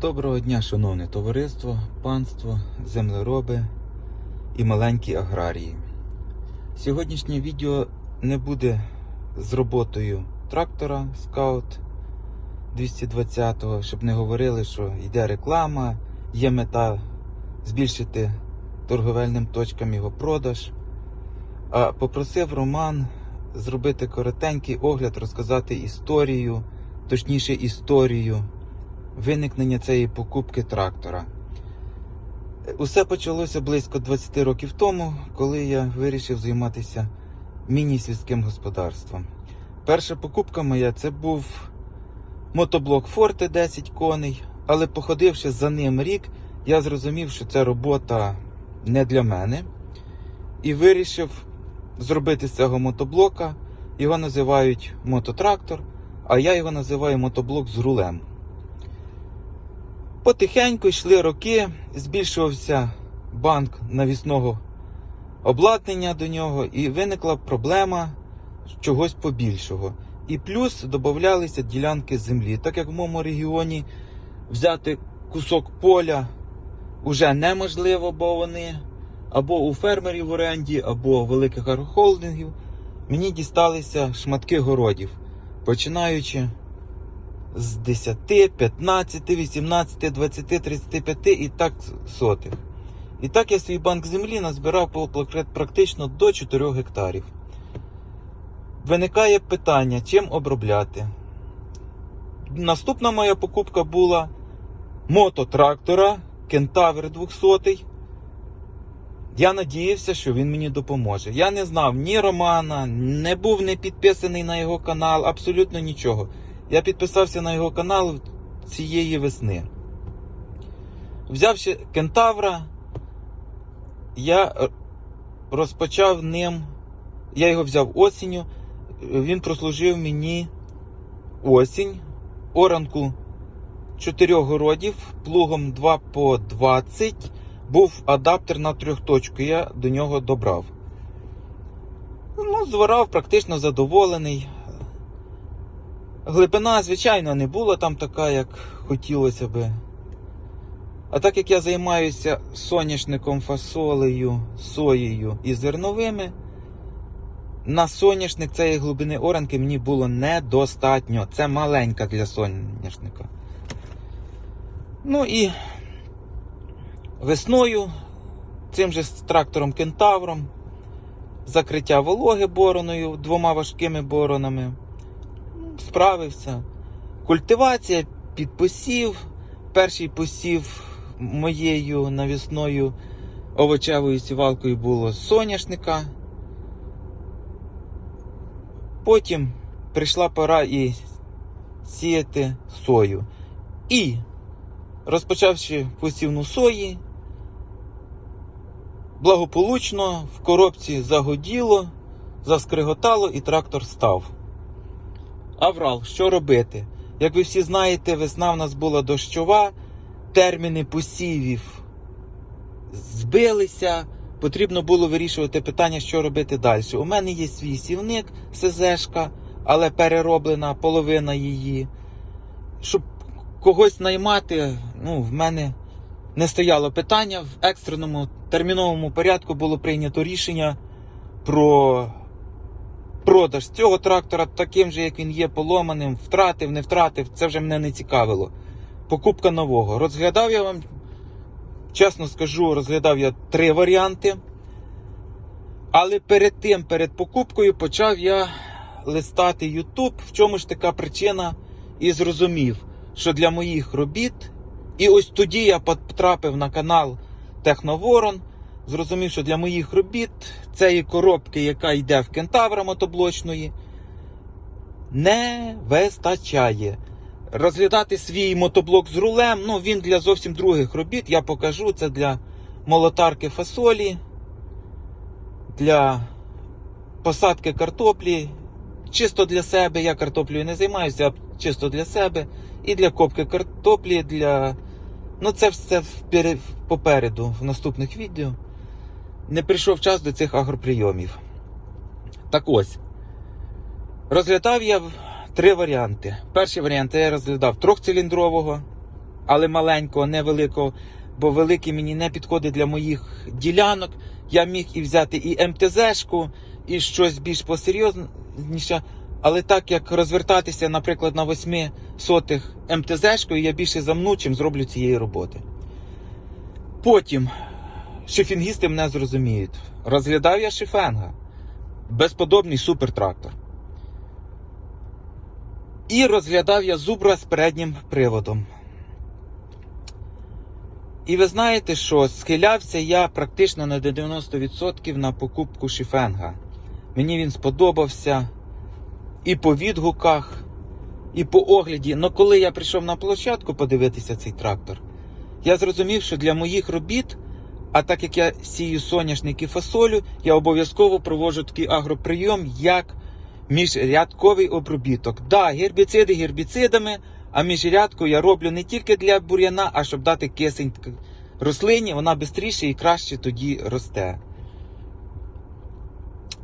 Доброго дня, шановне товариство, панство, землероби і маленькі аграрії. Сьогоднішнє відео не буде з роботою трактора Scout 220, щоб не говорили, що йде реклама, є мета збільшити торговельним точкам його продаж. А попросив Роман зробити коротенький огляд, розказати історію, точніше історію виникнення цієї покупки трактора. Усе почалося близько 20 років тому, коли я вирішив займатися міні-сільським господарством. Перша покупка моя це був мотоблок Forte 10 коней, але походивши за ним рік, я зрозумів, що ця робота не для мене. І вирішив зробити з цього мотоблока. Його називають мототрактор, а я його називаю мотоблок з рулем. Потихеньку йшли роки, збільшувався банк навісного обладнання до нього, і виникла проблема чогось побільшого. І плюс додавалися ділянки землі. Так як в моєму регіоні взяти кусок поля вже неможливо, бо вони або у фермерів в оренді, або у великих агрохолдингів, мені дісталися шматки городів, починаючи з 10, 15, 18, 20, 35 і так сотих. І так я свій банк землі назбирав практично до 4 гектарів. Виникає питання, чим обробляти. Наступна моя покупка була мототрактора Кентавр 200. Я надіявся, що він мені допоможе. Я не знав ні Романа, не був не підписаний на його канал, абсолютно нічого. Я підписався на його канал цієї весни. Взявши кентавра, я розпочав ним. Я його взяв осінню. Він прослужив мені осінь, оранку чотирьох городів, плугом 2 по 20. Був адаптер на трьохточку, я до нього добрав. Ну, зворав, практично задоволений. Глибина, звичайно, не була там така, як хотілося би. А так як я займаюся соняшником, фасолею, соєю і зерновими, на соняшник цієї глибини оранки мені було недостатньо. Це маленька для соняшника. Ну і весною цим же трактором кентавром, закриття вологи бороною двома важкими боронами справився. Культивація під посів. Перший посів моєю навісною овочевою сівалкою було соняшника. Потім прийшла пора і сіяти сою. І, розпочавши посівну сої, благополучно в коробці загоділо, заскриготало і трактор став. Аврал, що робити? Як ви всі знаєте, весна в нас була дощова, терміни посівів збилися. Потрібно було вирішувати питання, що робити далі. У мене є свій сівник, СЗшка, але перероблена половина її. Щоб когось наймати, ну, в мене не стояло питання. В екстреному терміновому порядку було прийнято рішення про продаж цього трактора таким же, як він є, поломаним, втратив, не втратив, це вже мене не цікавило. Покупка нового. Розглядав я вам, чесно скажу, розглядав я три варіанти. Але перед тим, перед покупкою, почав я листати YouTube. В чому ж така причина? І зрозумів, що для моїх робіт, і ось тоді я потрапив на канал Техноворон. Зрозумів, що для моїх робіт цієї коробки, яка йде в кентавра мотоблочної, не вистачає. Розглядати свій мотоблок з рулем, ну він для зовсім других робіт. Я покажу це для молотарки фасолі, для посадки картоплі. Чисто для себе. Я картоплею не займаюся, а чисто для себе. І для копки картоплі, для. Ну, це все попереду в наступних відео. Не прийшов час до цих агроприйомів. Так ось. Розглядав я три варіанти. Перший варіант я розглядав трьохциліндрового, але маленького, невеликого, бо великий мені не підходить для моїх ділянок. Я міг і взяти і МТЗшку, і щось більш посерйозніше. Але так як розвертатися, наприклад, на 8 сотих МТЗшкою, я більше замну, чим зроблю цієї роботи. Потім шифінгісти мене зрозуміють. Розглядав я шифенга. Безподобний супертрактор. І розглядав я зубра з переднім приводом. І ви знаєте, що схилявся я практично на 90% на покупку шифенга. Мені він сподобався і по відгуках, і по огляді. Но коли я прийшов на площадку подивитися цей трактор, я зрозумів, що для моїх робіт, а так як я сію соняшник і фасолю, я обов'язково проводжу такий агроприйом, як міжрядковий обробіток. Да, гербіциди гербіцидами, а міжрядку я роблю не тільки для бур'яна, а щоб дати кисень рослині, вона швидше і краще тоді росте.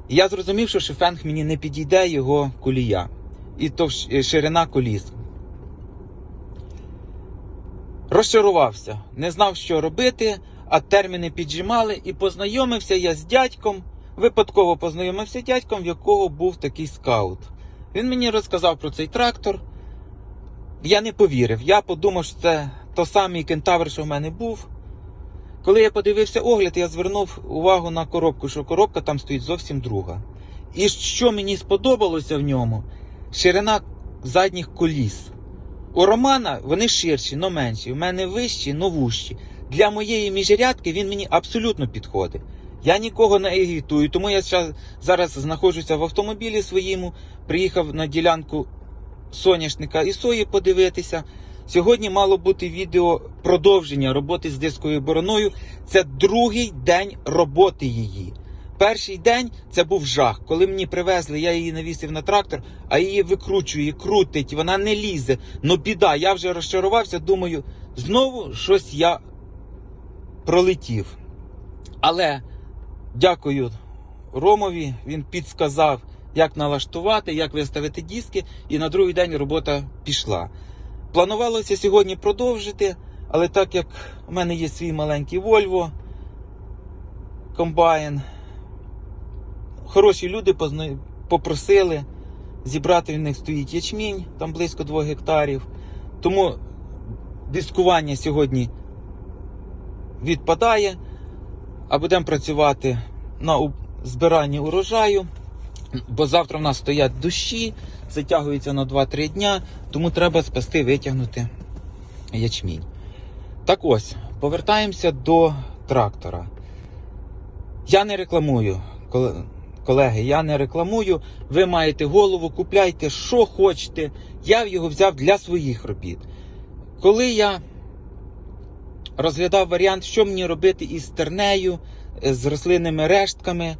Я зрозумів, що шифенг мені не підійде його колія. І то ширина коліс. Розчарувався, не знав, що робити, а терміни піджимали, і познайомився я з дядьком. Випадково познайомився з дядьком, в якого був такий скаут. Він мені розказав про цей трактор. Я не повірив. Я подумав, що це той самий кентавр, що в мене був. Коли я подивився огляд, я звернув увагу на коробку, що коробка там стоїть зовсім друга. І що мені сподобалося в ньому, ширина задніх коліс. У Романа вони ширші, но менші. У мене вищі, но вущі. Для моєї міжрядки він мені абсолютно підходить. Я нікого не агітую, тому я зараз знаходжуся в автомобілі своєму, приїхав на ділянку соняшника і сої подивитися. Сьогодні мало бути відео продовження роботи з дисковою бороною. Це другий день роботи її. Перший день це був жах. Коли мені привезли, я її навісив на трактор, а її викручує, крутить, вона не лізе. Ну біда, я вже розчарувався, думаю, знову щось я пролетів. Але дякую Ромові, він підсказав, як налаштувати, як виставити диски, і на другий день робота пішла. Планувалося сьогодні продовжити, але так як у мене є свій маленький Volvo комбайн, хороші люди попросили зібрати в них стоїть ячмінь, там близько 2 гектарів. Тому дискування сьогодні відпадає, а будемо працювати на збиранні урожаю. Бо завтра в нас стоять дощі, затягуються на 2-3 дня, тому треба спасти, витягнути ячмінь. Так ось, повертаємося до трактора. Я не рекламую, колеги, я не рекламую. Ви маєте голову, купляйте, що хочете. Я його взяв для своїх робіт. Коли я розглядав варіант, що мені робити із тернею, е, з рослинними рештками,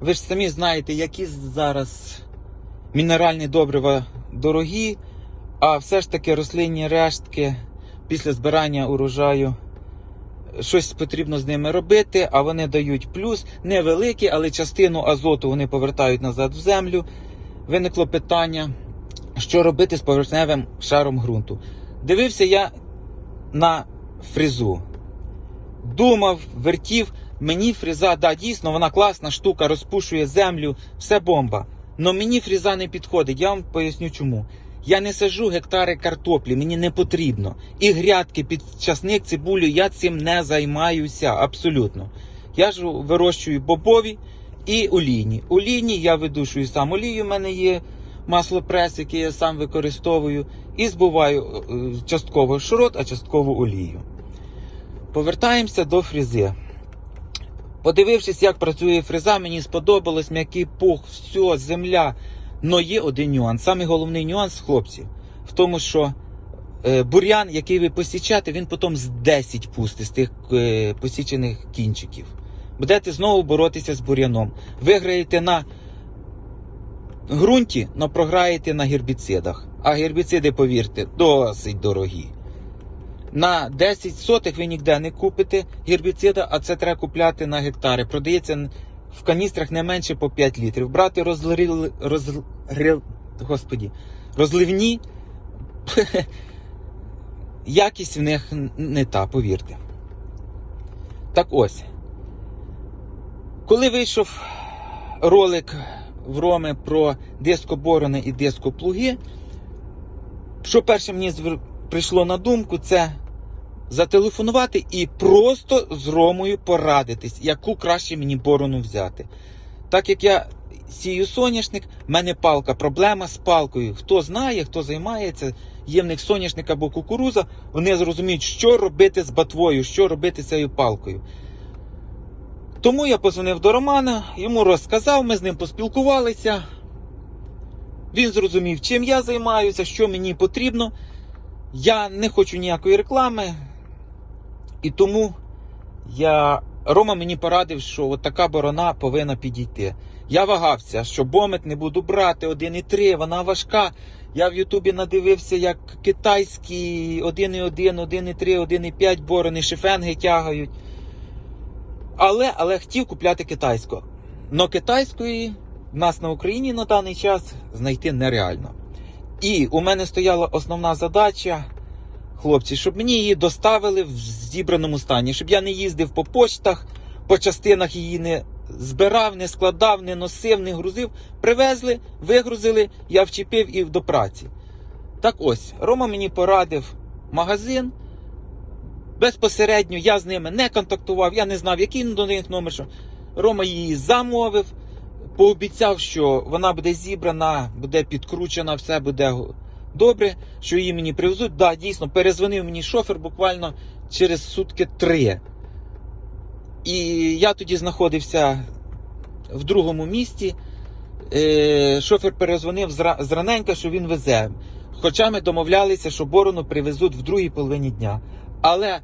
ви ж самі знаєте, які зараз мінеральні добрива дорогі, а все ж таки рослинні рештки після збирання урожаю. Щось потрібно з ними робити, а вони дають плюс невеликий, але частину азоту вони повертають назад в землю. Виникло питання, що робити з поверхневим шаром ґрунту. Дивився я на фрезу. Думав, вертів. Мені фреза, да, дійсно, вона класна штука, розпушує землю, все бомба. Но мені фреза не підходить. Я вам поясню чому. Я не сажу гектари картоплі, мені не потрібно. І грядки під часник, цибулю, я цим не займаюся абсолютно. Я ж вирощую бобові і олійні. Олійні я видушую сам олію, в мене є маслопрес, який я сам використовую, і збуваю е, частково шрот, а частково олію. Повертаємося до фрези. Подивившись, як працює фреза, мені сподобалось м'який пух, все, земля. Но є один нюанс. Самий головний нюанс, хлопці, в тому, що е, бур'ян, який ви посічаєте, він потім з 10 пустить з тих е, посічених кінчиків. Будете знову боротися з бур'яном. Виграєте на ґрунті, але програєте на гербіцидах. А гербіциди, повірте, досить дорогі. На 10 сотих ви ніде не купите гербіцида, а це треба купляти на гектари. Продається в каністрах не менше по 5 літрів. Брати розлили, розлил, господі, розливні, якість в них не та, повірте. Так ось. Коли вийшов ролик в Роми про дискоборони і дископлуги, що перше мені прийшло на думку, це зателефонувати і просто з Ромою порадитись, яку краще мені борону взяти. Так як я сію соняшник, в мене палка, проблема з палкою. Хто знає, хто займається, є в них соняшник або кукуруза, вони зрозуміють, що робити з батвою, що робити з цією палкою. Тому я позвонив до Романа, йому розказав, ми з ним поспілкувалися. Він зрозумів, чим я займаюся, що мені потрібно. Я не хочу ніякої реклами. І тому я... Рома мені порадив, що от така борона повинна підійти. Я вагався, що бомет не буду брати 1,3, вона важка. Я в Ютубі надивився, як китайські 1,1, 1,3, 1,5 борони, шифенги тягають. Але, але хотів купляти китайську. Но китайської в нас на Україні на даний час знайти нереально. І у мене стояла основна задача, хлопці, щоб мені її доставили в зібраному стані, щоб я не їздив по почтах, по частинах її не збирав, не складав, не носив, не грузив. Привезли, вигрузили, я вчепив і до праці. Так ось, Рома мені порадив магазин. Безпосередньо я з ними не контактував, я не знав, який до них номер. Що. Рома її замовив, пообіцяв, що вона буде зібрана, буде підкручена, все буде добре, що її мені привезуть. Да, дійсно, перезвонив мені шофер буквально через сутки три. І я тоді знаходився в другому місті. Е, шофер перезвонив зра- зраненька, що він везе. Хоча ми домовлялися, що борону привезуть в другій половині дня. Але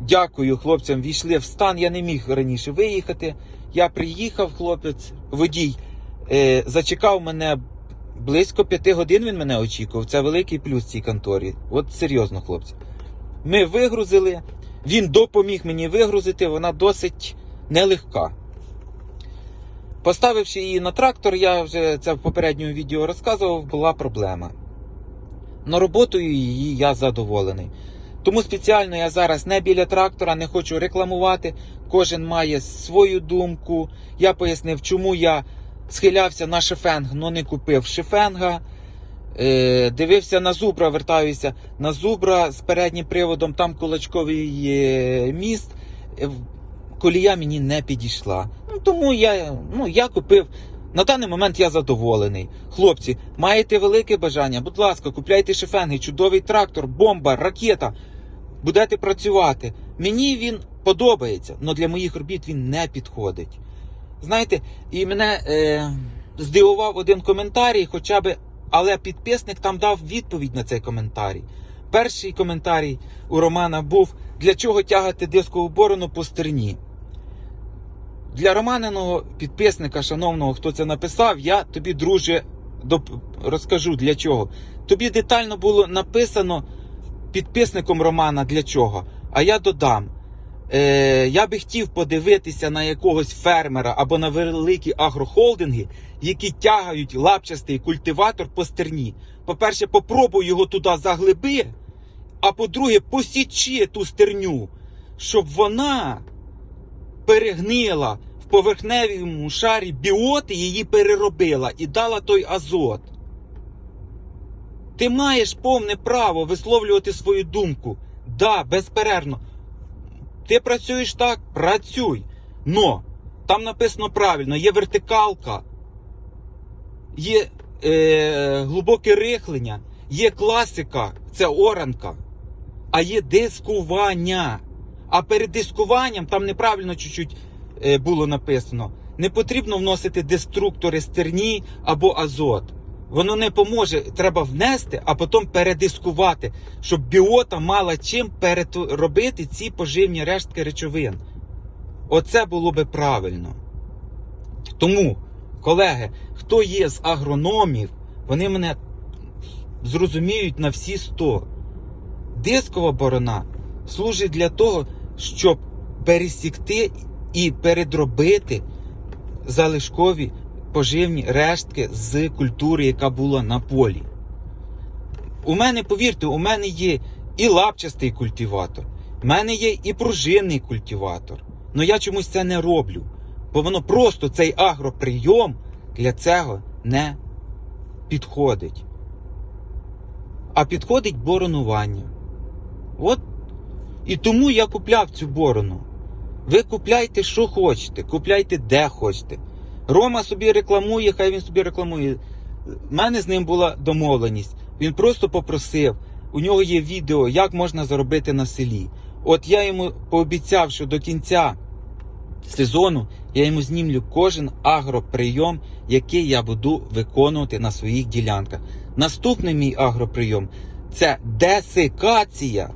дякую хлопцям, війшли в стан. Я не міг раніше виїхати. Я приїхав, хлопець, водій е, зачекав мене близько п'яти годин. Він мене очікував. Це великий плюс цій конторі. От серйозно, хлопці. Ми вигрузили. Він допоміг мені вигрузити. Вона досить нелегка. Поставивши її на трактор, я вже це в попередньому відео розказував, була проблема. Но роботою її я задоволений. Тому спеціально я зараз не біля трактора, не хочу рекламувати. Кожен має свою думку. Я пояснив, чому я схилявся на шифенг, але не купив шифенга. Е, дивився на зубра, вертаюся на зубра з переднім приводом, там кулачковий е, міст. Колія мені не підійшла. Ну, тому я, ну, я купив. На даний момент я задоволений. Хлопці, маєте велике бажання, будь ласка, купляйте шифенги, чудовий трактор, бомба, ракета. Будете працювати. Мені він подобається, але для моїх робіт він не підходить. Знаєте, і мене е, здивував один коментарій, хоча би, але підписник там дав відповідь на цей коментарій. Перший коментарій у Романа був: для чого тягати дискову борону по стерні? Для Романиного підписника, шановного, хто це написав, я тобі, друже, розкажу для чого. Тобі детально було написано підписником Романа для чого. А я додам. Е, я би хотів подивитися на якогось фермера або на великі агрохолдинги, які тягають лапчастий культиватор по стерні. По-перше, попробуй його туди заглиби, а по-друге, посічи ту стерню, щоб вона перегнила в поверхневому шарі біоти, її переробила і дала той азот. Ти маєш повне право висловлювати свою думку. Да, безперервно. Ти працюєш так, працюй. Но там написано правильно: є вертикалка, є е, глибоке рихлення, є класика, це оранка, а є дискування. А перед дискуванням там неправильно чуть-чуть е, було написано. Не потрібно вносити деструктори стерні або азот. Воно не поможе. Треба внести, а потім передискувати, щоб біота мала чим переробити ці поживні рештки речовин. Оце було би правильно. Тому, колеги, хто є з агрономів, вони мене зрозуміють на всі 100. Дискова борона служить для того, щоб пересікти і передробити залишкові поживні рештки з культури, яка була на полі. У мене, повірте, у мене є і лапчастий культиватор, у мене є і пружинний культиватор. Але я чомусь це не роблю. Бо воно просто цей агроприйом для цього не підходить. А підходить боронування. От. І тому я купляв цю борону. Ви купляйте, що хочете, купляйте де хочете. Рома собі рекламує, хай він собі рекламує. У мене з ним була домовленість. Він просто попросив. У нього є відео, як можна заробити на селі. От я йому пообіцяв, що до кінця сезону я йому знімлю кожен агроприйом, який я буду виконувати на своїх ділянках. Наступний мій агроприйом це десикація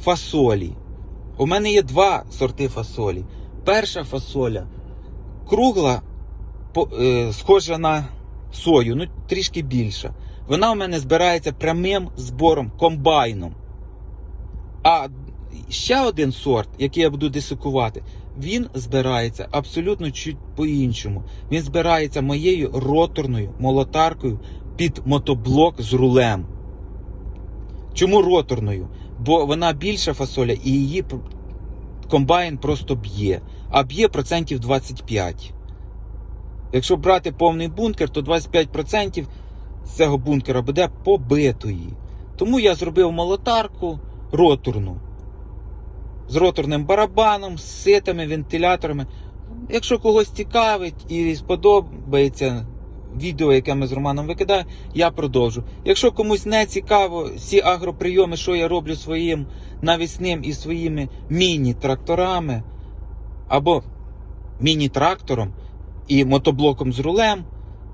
фасолі. У мене є два сорти фасолі. Перша фасоля кругла, схожа на сою, ну трішки більша. Вона у мене збирається прямим збором, комбайном. А ще один сорт, який я буду десикувати, він збирається абсолютно чуть по-іншому. Він збирається моєю роторною молотаркою під мотоблок з рулем. Чому роторною? Бо вона більша фасоля і її комбайн просто б'є, а б'є процентів 25. Якщо брати повний бункер, то 25% з цього бункера буде побитої. Тому я зробив молотарку роторну з роторним барабаном, з ситами, вентиляторами. Якщо когось цікавить і сподобається відео, яке ми з Романом викидаємо, я продовжу. Якщо комусь не цікаво всі агроприйоми, що я роблю своїм навісним і своїми міні-тракторами, або міні-трактором і мотоблоком з рулем,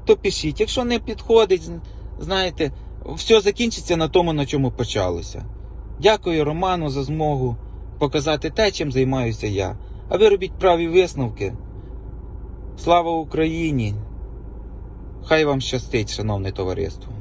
то пишіть. Якщо не підходить, знаєте, все закінчиться на тому, на чому почалося. Дякую Роману за змогу показати те, чим займаюся я. А ви робіть праві висновки. Слава Україні! Хай вам щастить, шановне товариство!